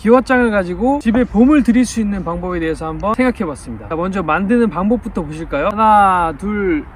기와장을 가지고 집에 봄을 들일 수 있는 방법에 대해서 한번 생각해 봤습니다. 자, 먼저 만드는 방법부터 보실까요? 하나, 둘.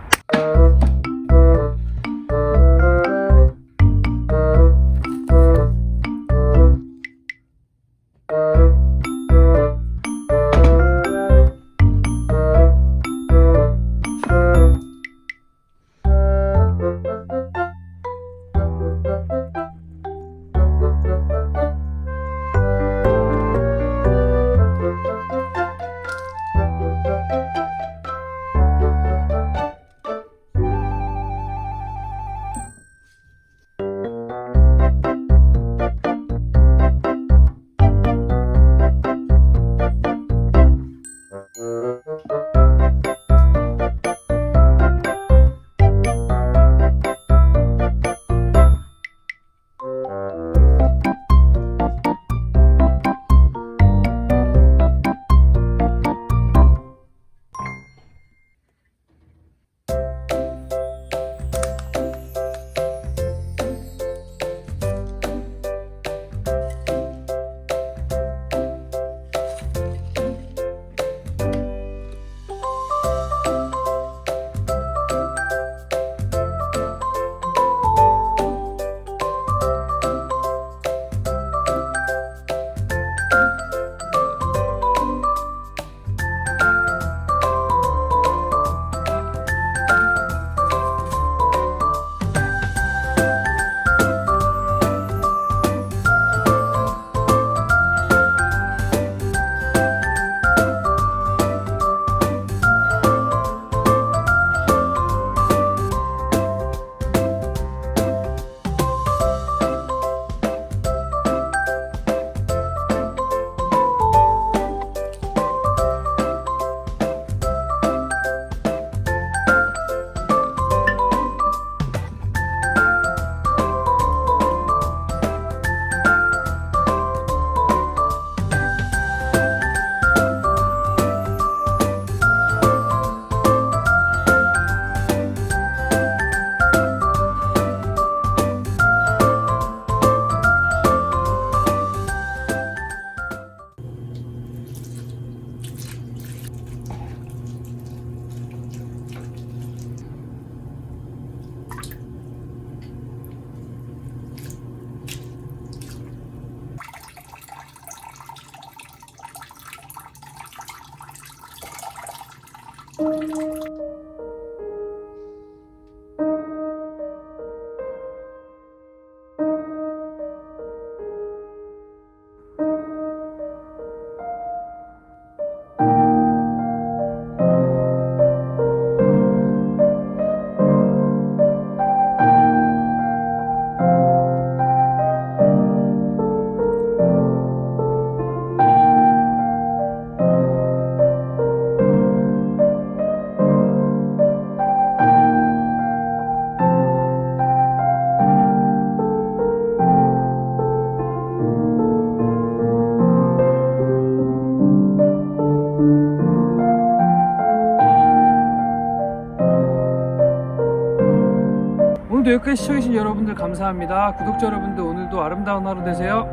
오늘도 여기까지 시청해주신 여러분들 감사합니다. 구독자 여러분들 오늘도 아름다운 하루 되세요.